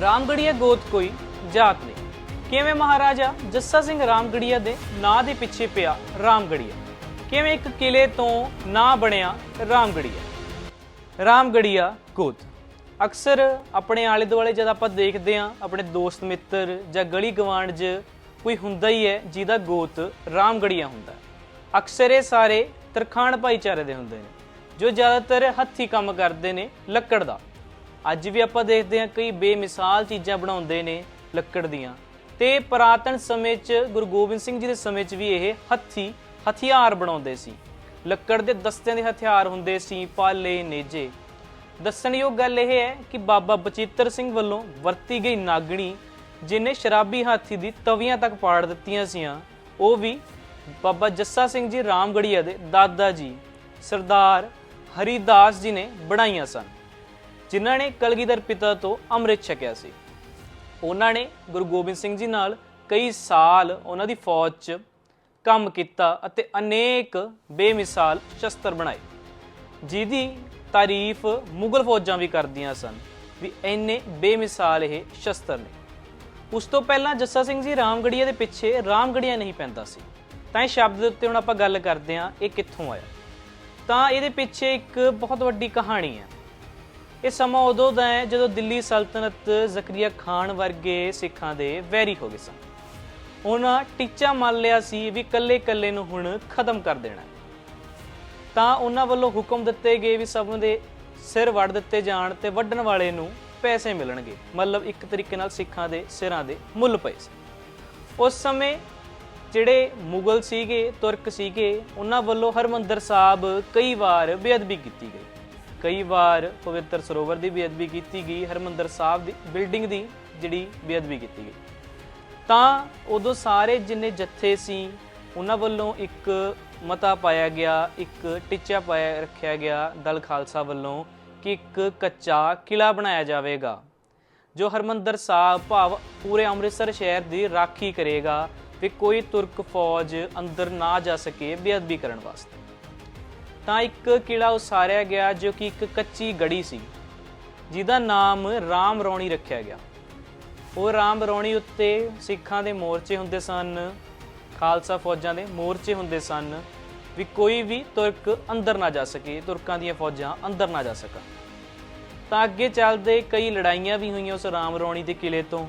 ਰਾਮਗੜੀਆ ਗੋਤ ਕੋਈ ਜਾਤ ਨਹੀਂ। ਕਿਵੇਂ ਮਹਾਰਾਜਾ ਜੱਸਾ ਸਿੰਘ ਰਾਮਗੜੀਆ ਦੇ ਨਾਂ ਦੇ ਪਿੱਛੇ ਪਿਆ ਰਾਮਗੜੀਆ? ਕਿਵੇਂ ਇੱਕ ਕਿਲੇ ਤੋਂ ਨਾਂ ਬਣਿਆ ਰਾਮਗੜੀਆ? ਰਾਮਗੜੀਆ ਗੋਤ। ਅਕਸਰ ਆਪਣੇ ਆਲੇ ਦੁਆਲੇ ਜਦ ਆਪਾਂ ਦੇਖਦੇ ਹਾਂ, ਆਪਣੇ ਦੋਸਤ ਮਿੱਤਰ ਜਾਂ ਗਲੀ ਗਵਾਂਢ 'ਚ ਕੋਈ ਹੁੰਦਾ ਹੀ ਹੈ ਜਿਹਦਾ ਗੋਤ ਰਾਮਗੜੀਆ ਹੁੰਦਾ। ਅਕਸਰ ਇਹ ਸਾਰੇ ਤਰਖਾਣ ਭਾਈਚਾਰੇ ਦੇ ਹੁੰਦੇ ਨੇ, ਜੋ ਜ਼ਿਆਦਾਤਰ ਹੱਥੀ ਕੰਮ ਕਰਦੇ ਨੇ ਲੱਕੜ ਦਾ। ਅੱਜ ਵੀ ਆਪਾਂ ਦੇਖਦੇ ਹਾਂ ਕਈ ਬੇਮਿਸਾਲ ਚੀਜ਼ਾਂ ਬਣਾਉਂਦੇ ਨੇ ਲੱਕੜ ਦੀਆਂ। ਤੇ ਪੁਰਾਤਨ ਸਮੇਂ 'ਚ ਗੁਰੂ ਗੋਬਿੰਦ ਸਿੰਘ ਜੀ ਦੇ ਸਮੇਂ 'ਚ ਵੀ ਇਹ ਹੱਥੀ, ਹਥਿਆਰ ਬਣਾਉਂਦੇ ਸੀ। ਲੱਕੜ ਦੇ ਦਸਤਿਆਂ ਦੇ ਹਥਿਆਰ ਹੁੰਦੇ ਸੀ, ਪਾਲੇ, ਨੇਜੇ। ਦੱਸਣਯੋਗ ਗੱਲ ਇਹ ਹੈ ਕਿ ਬਾਬਾ ਬਚਿੱਤਰ ਸਿੰਘ ਵੱਲੋਂ ਵਰਤੀ ਗਈ ਨਾਗਣੀ ਜਿਨੇ ਸ਼ਰਾਬੀ ਹਾਥੀ ਦੀ ਤਵੀਆਂ ਤੱਕ ਪਾੜ ਦਿੱਤੀਆਂ ਸੀਆਂ, ਉਹ ਵੀ ਬਾਬਾ ਜੱਸਾ ਸਿੰਘ ਜੀ ਰਾਮਗੜੀਆ ਦੇ ਦਾਦਾ ਜੀ, ਸਰਦਾਰ ਹਰੀਦਾਸ ਜੀ ਨੇ ਬਣਾਈਆਂ ਸਨ। ਜਿਨ੍ਹਾਂ ਨੇ ਕਲਗੀਧਰ ਪਿਤਾ ਤੋਂ ਅੰਮ੍ਰਿਤ ਛਕਿਆ ਸੀ। ਉਹਨਾਂ ਨੇ ਗੁਰੂ ਗੋਬਿੰਦ ਸਿੰਘ ਜੀ ਨਾਲ ਕਈ ਸਾਲ ਉਹਨਾਂ ਦੀ ਫੌਜ 'ਚ ਕੰਮ ਕੀਤਾ ਅਤੇ ਅਨੇਕ ਬੇਮਿਸਾਲ ਸ਼ਸਤਰ ਬਣਾਏ। ਜਿਹਦੀ ਤਾਰੀਫ ਮੁਗਲ ਫੌਜਾਂ ਵੀ ਕਰਦੀਆਂ ਸਨ ਵੀ ਇੰਨੇ ਬੇਮਿਸਾਲ ਇਹ ਸ਼ਸਤਰ ਨੇ। ਉਸ ਤੋਂ ਪਹਿਲਾਂ ਜੱਸਾ ਸਿੰਘ ਜੀ ਰਾਮਗੜੀਆ ਦੇ ਪਿੱਛੇ ਰਾਮਗੜੀਆ ਨਹੀਂ ਪੈਂਦਾ ਸੀ। ਤਾਂ ਇਹ ਸ਼ਬਦ ਦੇ ਉੱਤੇ ਹੁਣ ਆਪਾਂ ਗੱਲ ਕਰਦੇ ਹਾਂ, ਇਹ ਕਿੱਥੋਂ ਆਇਆ? ਤਾਂ ਇਹਦੇ ਪਿੱਛੇ ਇੱਕ ਬਹੁਤ ਵੱਡੀ ਕਹਾਣੀ ਹੈ। ਇਹ ਸਮਾਂ ਉਦੋਂ ਦਾ ਹੈ ਜਦੋਂ ਦਿੱਲੀ ਸਲਤਨਤ ਜ਼ਕਰੀਆ ਖਾਨ ਵਰਗੇ ਸਿੱਖਾਂ ਦੇ ਵੈਰੀ ਹੋ ਗਏ ਸਨ। ਉਹਨਾਂ ਟੀਚਾ ਮੰਨ ਲਿਆ ਸੀ ਵੀ ਕੱਲੇ-ਕੱਲੇ ਨੂੰ ਹੁਣ ਖਤਮ ਕਰ ਦੇਣਾ ਤਾਂ ਉਹਨਾਂ ਵੱਲੋਂ ਹੁਕਮ ਦਿੱਤੇ ਗਏ ਵੀ ਸਭ ਦੇ ਸਿਰ ਵੱਢ ਦਿੱਤੇ ਜਾਣ ਤੇ ਵੱਢਣ ਵਾਲੇ ਨੂੰ ਪੈਸੇ ਮਿਲਣਗੇ। ਮਤਲਬ ਇੱਕ ਤਰੀਕੇ ਨਾਲ ਸਿੱਖਾਂ ਦੇ ਸਿਰਾਂ ਦੇ ਮੁੱਲ ਪਏ ਸੀ। ਉਸ ਸਮੇਂ ਜਿਹੜੇ ਮੁਗਲ ਸੀਗੇ, ਤੁਰਕ ਸੀਗੇ, ਉਹਨਾਂ ਵੱਲੋਂ ਹਰਮੰਦਰ ਸਾਹਿਬ ਕਈ ਵਾਰ ਬੇਅਦਬੀ ਕੀਤੀ ਗਈ। ਕਈ ਵਾਰ ਪਵਿੱਤਰ ਸਰੋਵਰ ਦੀ ਬੇਅਦਬੀ ਕੀਤੀ ਗਈ, ਹਰਮੰਦਰ ਸਾਹਿਬ ਦੀ ਬਿਲਡਿੰਗ ਦੀ ਜਿਹੜੀ ਬੇਅਦਬੀ ਕੀਤੀ ਗਈ। ਤਾਂ ਉਦੋਂ ਸਾਰੇ ਜਿੰਨੇ ਜੱਥੇ ਸੀ, ਉਹਨਾਂ ਵੱਲੋਂ ਇੱਕ ਮਤਾ ਪਾਇਆ ਗਿਆ, ਇੱਕ ਟਿੱਚਾ ਪਾਇਆ, ਰੱਖਿਆ ਗਿਆ ਦਲ ਖਾਲਸਾ ਵੱਲੋਂ ਕਿ ਇੱਕ ਕੱਚਾ ਕਿਲਾ ਬਣਾਇਆ ਜਾਵੇਗਾ, ਜੋ ਹਰਮੰਦਰ ਸਾਹਿਬ ਭਾਵ ਪੂਰੇ ਅੰਮ੍ਰਿਤਸਰ ਸ਼ਹਿਰ ਦੀ ਰਾਖੀ ਕਰੇਗਾ ਵੀ ਕੋਈ ਤੁਰਕ ਫੌਜ ਅੰਦਰ ਨਾ ਜਾ ਸਕੇ ਬੇਅਦਬੀ ਕਰਨ ਵਾਸਤੇ। ਤਾਂ ਇੱਕ ਕਿਲਾ ਉਸਾਰਿਆ ਗਿਆ ਜੋ ਕਿ ਇੱਕ ਕੱਚੀ ਗੜੀ ਸੀ, ਜਿਹਦਾ ਨਾਮ ਰਾਮ ਰੌਣੀ ਰੱਖਿਆ ਗਿਆ। ਉਹ ਰਾਮ ਰੌਣੀ ਉੱਤੇ ਸਿੱਖਾਂ ਦੇ ਮੋਰਚੇ ਹੁੰਦੇ ਸਨ, ਖਾਲਸਾ ਫੌਜਾਂ ਦੇ ਮੋਰਚੇ ਹੁੰਦੇ ਸਨ ਵੀ ਕੋਈ ਵੀ ਤੁਰਕ ਅੰਦਰ ਨਾ ਜਾ ਸਕੇ, ਤੁਰਕਾਂ ਦੀਆਂ ਫੌਜਾਂ ਅੰਦਰ ਨਾ ਜਾ ਸਕਣ। ਤਾਂ ਅੱਗੇ ਚੱਲਦੇ ਕਈ ਲੜਾਈਆਂ ਵੀ ਹੋਈਆਂ ਉਸ ਰਾਮ ਰੌਣੀ ਦੇ ਕਿਲੇ ਤੋਂ।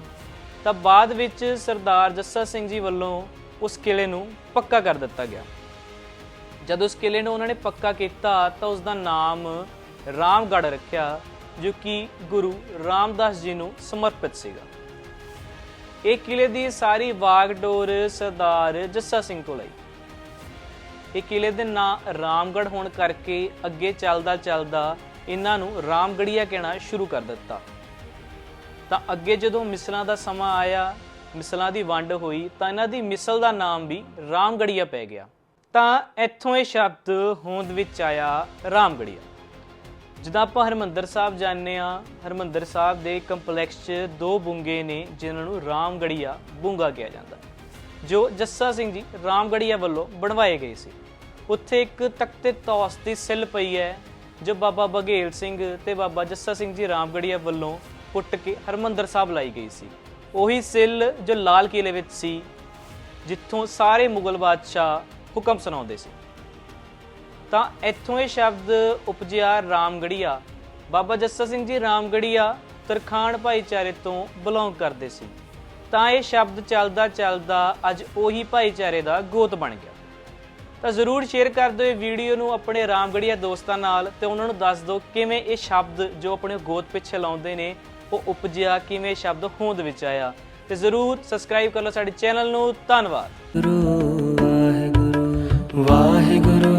ਤਾਂ ਬਾਅਦ ਵਿੱਚ ਸਰਦਾਰ ਜੱਸਾ ਸਿੰਘ ਜੀ ਵੱਲੋਂ ਉਸ ਕਿਲੇ ਨੂੰ ਪੱਕਾ ਕਰ ਦਿੱਤਾ ਗਿਆ। ਜਦ ਉਸ ਕਿਲੇ ਨੂੰ ਉਹਨਾਂ ਨੇ ਪੱਕਾ ਕੀਤਾ ਤਾਂ ਉਸ ਦਾ ਨਾਮ ਰਾਮਗੜ੍ਹ ਰੱਖਿਆ, ਜੋ ਕਿ ਗੁਰੂ ਰਾਮਦਾਸ ਜੀ ਨੂੰ ਸਮਰਪਿਤ ਸੀਗਾ। ਇਹ ਕਿਲੇ ਦੀ ਸਾਰੀ ਵਾਗਡੋਰ ਸਰਦਾਰ ਜੱਸਾ ਸਿੰਘ ਤੋਂ ਲਈ ਇਹ ਕਿਲੇ ਦੇ ਨਾਂ ਰਾਮਗੜ੍ਹ ਹੋਣ ਕਰਕੇ ਅੱਗੇ ਚੱਲਦਾ ਚੱਲਦਾ ਇਹਨਾਂ ਨੂੰ ਰਾਮਗੜੀਆ ਕਹਿਣਾ ਸ਼ੁਰੂ ਕਰ ਦਿੱਤਾ। ਤਾਂ ਅੱਗੇ ਜਦੋਂ ਮਿਸਲਾਂ ਦਾ ਸਮਾਂ ਆਇਆ, ਮਿਸਲਾਂ ਦੀ ਵੰਡ ਹੋਈ, ਤਾਂ ਇਹਨਾਂ ਦੀ ਮਿਸਲ ਦਾ ਨਾਮ ਵੀ ਰਾਮਗੜੀਆ ਪੈ ਗਿਆ। ਤਾਂ ਇੱਥੋਂ ਇਹ ਸ਼ਬਦ ਹੋਂਦ ਵਿੱਚ ਆਇਆ ਰਾਮਗੜੀਆ ਜਦੋਂ ਆਪਾਂ ਹਰਮੰਦਰ ਸਾਹਿਬ ਜਾਂਦੇ ਆ ਹਰਮੰਦਰ ਸਾਹਿਬ ਦੇ ਕੰਪਲੈਕਸ 'ਚ ਦੋ ਬੁੰਗੇ ਨੇ, ਜਿਨ੍ਹਾਂ ਨੂੰ ਰਾਮਗੜੀਆ ਬੁੰਗਾ ਕਿਹਾ ਜਾਂਦਾ। ਜੋ ਜੱਸਾ ਸਿੰਘ ਜੀ ਰਾਮਗੜੀਆ ਵੱਲੋਂ ਬਣਵਾਏ ਗਏ ਸੀ। ਉੱਥੇ ਇੱਕ ਤਖਤੇ ਤੌਸ ਦੀ ਸਿਲ ਪਈ ਹੈ, ਜੋ ਬਾਬਾ ਬਘੇਲ ਸਿੰਘ ਤੇ ਬਾਬਾ ਜੱਸਾ ਸਿੰਘ ਜੀ ਰਾਮਗੜੀਆ ਵੱਲੋਂ ਪੁੱਟ ਕੇ ਹਰਮੰਦਰ ਸਾਹਿਬ ਲਾਈ ਗਈ ਸੀ। ਉਹੀ ਸਿਲ ਜੋ ਲਾਲ ਕਿਲੇ ਵਿੱਚ ਸੀ, ਜਿੱਥੋਂ ਸਾਰੇ ਮੁਗਲ ਬਾਦਸ਼ਾਹ ਹੁਕਮ ਸੁਣਾਉਂਦੇ ਸੀ। ਤਾਂ ਇੱਥੋਂ ਇਹ ਸ਼ਬਦ ਉਪਜਿਆ ਰਾਮਗੜੀਆ। ਬਾਬਾ ਜੱਸਾ ਸਿੰਘ ਜੀ ਰਾਮਗੜੀਆ ਤਰਖਾਣ ਭਾਈਚਾਰੇ ਤੋਂ ਬਿਲੋਂਗ ਕਰਦੇ ਸੀ। ਤਾਂ ਇਹ ਸ਼ਬਦ ਚੱਲਦਾ ਚੱਲਦਾ ਅੱਜ ਉਹੀ ਭਾਈਚਾਰੇ ਦਾ ਗੋਤ ਬਣ ਗਿਆ। ਤਾਂ ਜ਼ਰੂਰ ਸ਼ੇਅਰ ਕਰ ਦਿਓ ਇਹ ਵੀਡੀਓ ਨੂੰ ਆਪਣੇ ਰਾਮਗੜੀਆ ਦੋਸਤਾਂ ਨਾਲ ਤੇ ਉਹਨਾਂ ਨੂੰ ਦੱਸ ਦਿਓ ਕਿਵੇਂ ਇਹ ਸ਼ਬਦ ਜੋ ਆਪਣੇ ਗੋਤ ਪਿੱਛੇ ਲਾਉਂਦੇ ਨੇ, ਉਹ ਉਪਜਿਆ, ਕਿਵੇਂ ਇਹ ਸ਼ਬਦ ਹੋਂਦ ਵਿੱਚ ਆਇਆ। ਤੇ ਜ਼ਰੂਰ ਸਬਸਕ੍ਰਾਈਬ ਕਰ ਲਓ ਸਾਡੇ ਚੈਨਲ ਨੂੰ। ਧੰਨਵਾਦ। ਵਾਹਿਗੁਰੂ